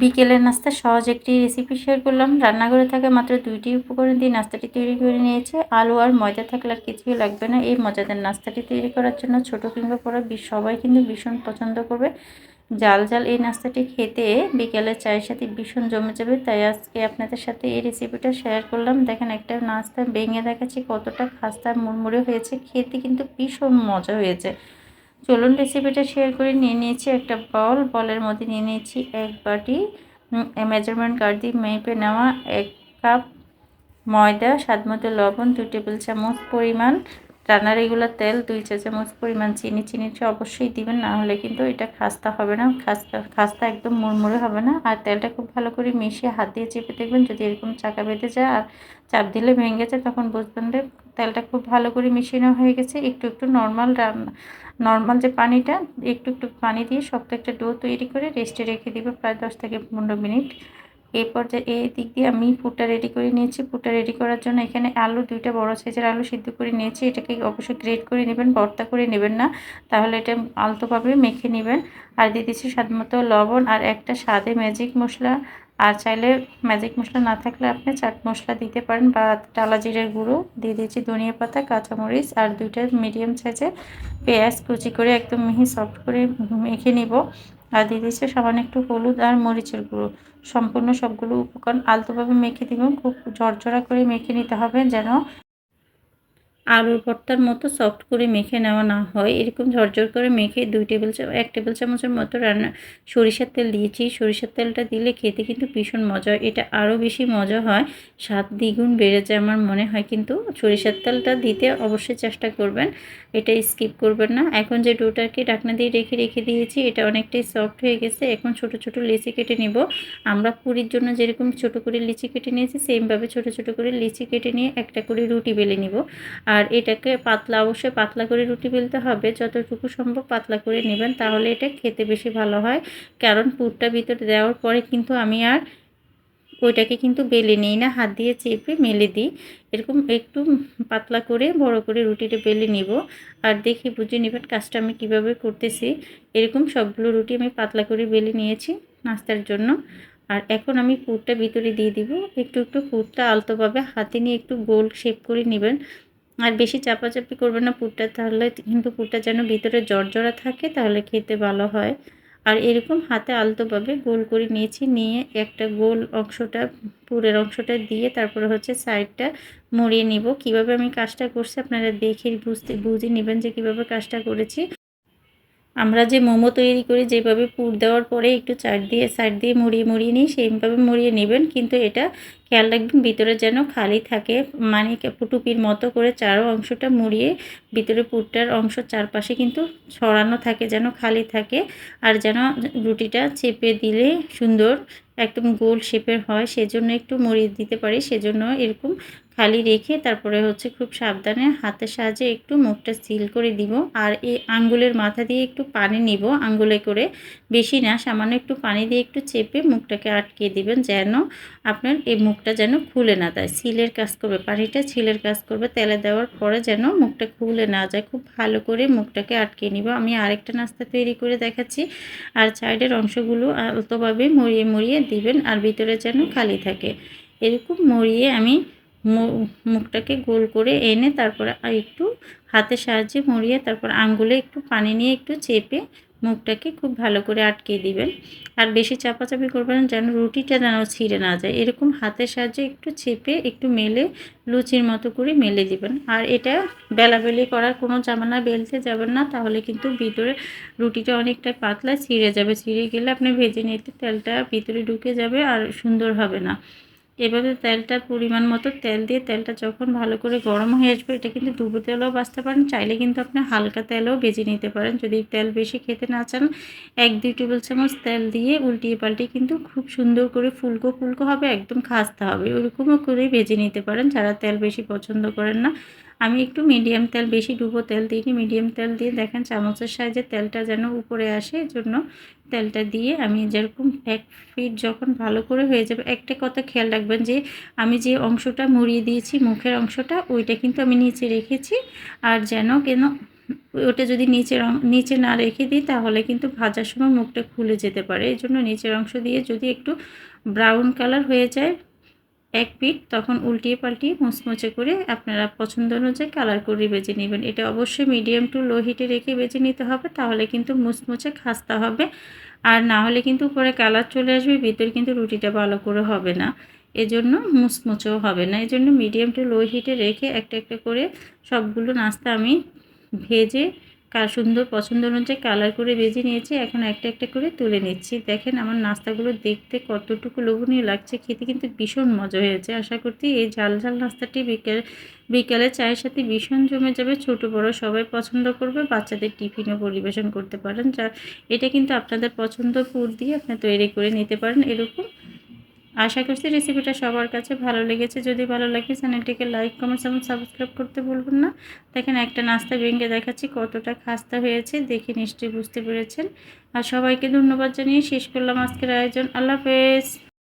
বিকেলের নাস্তা সহজ একটি রেসিপি শেয়ার করলাম। রান্নাঘরে থাকা মাত্র দুইটি উপকরণ দিয়ে নাস্তাটি তৈরি করে নিয়েছে। আলু আর ময়দা থাকলে আর কিছুই লাগবে না। এই মজাদার নাস্তাটি তৈরি করার জন্য ছোট কিংবা পড়া সবাই কিন্তু ভীষণ পছন্দ করবে। জাল জাল এই নাস্তাটি খেতে বিকেলের চায়ের সাথে ভীষণ জমে যাবে। তাই আজকে আপনাদের সাথে এই রেসিপিটা শেয়ার করলাম। দেখেন একটা নাস্তা ভেঙে দেখাচ্ছি কতটা খাস্তা মুড়মুড়ে হয়েছে। খেতে কিন্তু ভীষণ মজা হয়েছে। চলুন রেসিপিটা শেয়ার করে নিয়ে নিয়েছি একটা বল বলের মধ্যে নিয়ে নিয়েছি এক বাটি মেজারমেন্ট কার্ড দিয়ে মেপে নেওয়া এক কাপ ময়দা, স্বাদ মতো লবণ, দু টেবিল চামচ পরিমাণ রান্নার রেগুলার তেল, দুই চা চামচ পরিমাণ চিনি চিনিটা অবশ্যই দিবেন, না হলে কিন্তু এটা খাস্তা হবে না, খাস্তা খাস্তা একদম মুড়মুড়ে হবে না। আর তেলটা খুব ভালো করে মিশিয়ে হাত দিয়ে চেপে দেখবেন যদি এরকম চাকা বেঁধে যায় আর চাপ দিলে ভেঙে যায়, তখন বুঝবেন যে তেলটা খুব ভালো করে মিশিয়ে হয়ে গেছে। একটু একটু নর্মাল রান্না, নর্মাল যে পানিটা, একটু একটু পানি দিয়ে শক্ত একটা ডো তৈরি করে রেস্টে রেখে দিব প্রায় দশ থেকে পনেরো মিনিট। এই পর্যায়ে এই দিক দিয়ে আমি পুরটা রেডি করে নিয়েছি। পুরটা রেডি করার জন্য এখানে আলু, দুইটা বড় সাইজের আলু সিদ্ধ করে নিয়েছি। এটাকে অবশ্যই গ্রেট করে নেবেন, ভর্তা করে নেবেন না। তাহলে এটা আলতোভাবে মেখে নেবেন। আর দিয়ে দিচ্ছি স্বাদ মতো লবণ আর একটা স্বাদে ম্যাজিক মশলা। আর চাইলে ম্যাজিক মশলা না থাকলে আপনি চাট মশলা দিতে পারেন বা টালা জিরের গুঁড়ো। দিয়ে দিয়েছি ধনিয়া পাতা, কাঁচামরিচ আর দুইটা মিডিয়াম সাইজের পেঁয়াজ কুচি করে একদম মিহি সফট করে মেখে নিব। আর দিয়ে দিচ্ছে সামান্য একটু হলুদ আর মরিচের গুঁড়ো। সম্পূর্ণ সবগুলো উপকরণ আলতোভাবে মেখে দেবেন, খুব ঝরঝরা করে মেখে নিতে হবে যেন আলুর ভর্তার মতো সফট করে মেখে নেওয়া না হয়। এরকম ঝরঝর করে মেখে দুই টেবিল চামচ এক টেবিল চামচের মতো রান্না সরিষার তেল দিয়েছি। সরিষার তেলটা দিলে খেতে কিন্তু ভীষণ মজা হয়। এটা আরও বেশি মজা হয়। স্বাদ দ্বিগুণ বেড়ে যায় আমার মনে হয়। কিন্তু সরিষার তেলটা দিতে অবশ্যই চেষ্টা করবেন। এটা স্কিপ করবেন না। এখন যে ডোটাকে ডাকনা দিয়ে রেখে রেখে দিয়েছি, এটা অনেকটাই সফট হয়ে গেছে। এখন ছোট ছোট লিচি কেটে নিব। আমরা পুরীর জন্য যেরকম ছোট করে লিচি কেটে নিয়েছি সেমভাবে ছোট ছোট করে লিচি কেটে নিয়ে একটা করে রুটি বেলে নিব। আর এটাকে পাতলা, অবশ্যই পাতলা করে রুটি বেলতে হবে। যতটুকু সম্ভব পাতলা করে নেবেন, তাহলে এটা খেতে বেশি ভালো হয়। কারণ পুরটা ভিতরে দেওয়ার পরে কিন্তু আমি আর ওইটাকে কিন্তু বেলে নিই না। হাত দিয়ে চেপে মেলে দিই। এরকম একটু পাতলা করে, বড় করে রুটিটা বেলে নিব। আর দেখে, বুঝে নেবেন কাজটা আমি কীভাবে করতেছি। এরকম সবগুলো রুটি আমি পাতলা করে বেলে নিয়েছি নাস্তার জন্য। আর এখন আমি পুরটা ভিতরে দিয়ে দিব। একটু একটু পুরটা আলতোভাবে হাতে নিয়ে একটু গোল শেপ করে নেবেন। আর বেশি চাপাচাপি করবেন না পুরটা, তাহলে কিন্তু পুরটা যেন ভিতরে জর্জরা থাকে, তাহলে খেতে ভালো হয়। আর এরকম হাতে আলতোভাবে গোল করে নিয়েছি, নিয়ে একটা গোল অংশটা, পুরের অংশটা দিয়ে তারপরে হচ্ছে সাইডটা মরিয়ে নিব। কীভাবে আমি কাজটা করছি আপনারা দেখে বুঝতে, বুঝে নেবেন যে কীভাবে কাজটা করেছি। আমরা যে মোমো তৈরি করি, যেভাবে পুর দেওয়ার পরে একটু চার দিয়ে, সাইড দিয়ে মুড়িয়ে মুড়িয়ে নিই, সেইভাবে মুড়িয়ে নেবেন। কিন্তু এটা খেয়াল রাখবেন, ভিতরে যেন খালি থাকে মানে টুপির মতো করে চারো অংশটা মুড়িয়ে ভিতরে পুরটার অংশ চারপাশে কিন্তু ছড়ানো থাকে, যেন খালি থাকে। আর যেন রুটিটা চেপে দিলে সুন্দর, একদম গোল শেপের হয়, সেজন্য একটু মুড়িয়ে দিতে পারি, সেজন্য এরকম খালি রেখে তারপরে হচ্ছে খুব সাবধানে হাতের সাহায্যে একটু মুখটা সিল করে দিব। আর এই আঙ্গুলের মাথা দিয়ে একটু পানি নিব, আঙ্গুলে করে। বেশি না, সামান্য একটু পানি দিয়ে একটু চেপে মুখটাকে আটকে দিবেন যেন আপনার এই মুখটা যেন খুলে না দেয় সিলের কাজ করবে, পানিটা সিলের কাজ করবে। তেলে দেওয়ার পরে যেন মুখটা খুলে না যায়। খুব ভালো করে মুখটাকে আটকে নিব। আমি আরেকটা নাস্তা তৈরি করে দেখাচ্ছি। আর সাইডের অংশগুলো আলতোভাবে মুড়িয়ে মুড়িয়ে দিবেন, আর ভিতরে যেন খালি থাকে। এরকম মরিয়ে আমি মুখটাকে গোল করে এনে তারপরে একটু হাতের সাহায্যে মুড়িয়ে তারপর আঙ্গুলে একটু পানি নিয়ে একটু চেপে মুখটাকে খুব ভালো করে আটকে দিবেন। আর বেশি চাপাচাপি করবেন যেন রুটিটা যেন ছিঁড়ে না যায়। এরকম হাতের সাহায্যে একটু চেপে, একটু মেলে, লুচির মতো করে মেলে দিবেন। আর এটা বেলাবেলি করার কোনো জামানা বেলতে যাবেন না, তাহলে কিন্তু ভিতরে রুটিটা অনেকটা পাতলা ছিঁড়ে যাবে। ছিঁড়ে গেলে আপনি ভেজে নিতে তেলটা ভিতরে ঢুকে যাবে আর সুন্দর হবে না। এভাবে তেলটা পরিমাণ মতো তেল দিয়ে তেলটা যখন ভালো করে গরম হয়ে আসবে, এটা কিন্তু ডুবো তেলও বাঁচতে পারেন, চাইলে কিন্তু আপনি হালকা তেলও বেজে নিতে পারেন। যদি তেল বেশি খেতে না চান, এক দুই টেবিল চামচ তেল দিয়ে উল্টিয়ে পাল্টিয়ে কিন্তু খুব সুন্দর করে ফুলকো ফুলকো হবে, একদম খাস্তা হবে। ওরকমও করে বেজে নিতে পারেন, যারা তেল বেশি পছন্দ করেন না। আমি একটু মিডিয়াম তেল, বেশি ডুবো তেল দিইনি। মিডিয়াম তেল দিয়ে দেখেন চামচের সাহায্যে তেলটা যেন উপরে আসে জন্য তেলটা দিয়ে আমি যেরকম এক ফিট যখন ভালো করে হয়ে যাবে, একটা কথা খেয়াল রাখবেন যে আমি যে অংশটা মুড়িয়ে দিয়েছি, মুখের অংশটা, ওইটা কিন্তু আমি নিচে রেখেছি। আর যেন কেন ওটা যদি নিচের নিচে না রেখে দিই, তাহলে কিন্তু ভাজার সময় মুখটা খুলে যেতে পারে। এই জন্য নিচের অংশ দিয়ে যদি একটু ব্রাউন কালার হয়ে যায় এক পিঠ তখন উল্টিয়ে পাল্টিয়ে মুচমুচে করে আপনারা পছন্দ অনুযায়ী কালার করে বেজে নেবেন। এটা অবশ্যই মিডিয়াম টু লো হিটে রেখে বেজে নিতে হবে, তাহলে কিন্তু মুচমুচে খাস্তা হবে। আর না হলে কিন্তু উপরে কালার চলে আসবে, ভিতরে কিন্তু রুটিটা ভালো করে হবে না। এজন্য মুচমুচেও হবে না। এজন্য মিডিয়াম টু লো হিটে রেখে একটা একটা করে সবগুলো নাস্তা আমি ভেজে সুন্দর পছন্দ অনুযায়ী কালার করে ভেজে নিয়েছি, এখন একটা একটা করে তুলে নিচ্ছি। দেখেন আমার নাস্তাগুলো দেখতে কতটুকু লোভনীয় লাগছে, খেতে কিন্তু ভীষণ মজা হয়েছে। আশা করছি এই ঝাল ঝাল নাস্তাটি বিকেল, বিকালে চায়ের সাথে ভীষণ জমে যাবে। ছোট বড় সবাই পছন্দ করবে, বাচ্চাদের টিফিনও পরিবেশন করতে পারেন। যা, এটা কিন্তু আপনাদের পছন্দ পুর দিয়ে আপনি তৈরি করে নিতে পারেন এরকম আশা করছি রেসিপিটা সবার কাছে ভালো লেগেছে। যদি ভালো লাগে চ্যানেলটিকে লাইক কমেন্টস এবং সাবস্ক্রাইব করতে ভুলবেন না। দেখেন, একটা নাস্তা ভেঙে দেখাচ্ছি, কতটা খাস্তা হয়েছে। দেখে নিশ্চয়ই বুঝতে পেরেছেন। আর সবাইকে ধন্যবাদ জানিয়ে শেষ করলাম আজকের আয়োজন। আল্লাহ হাফেজ।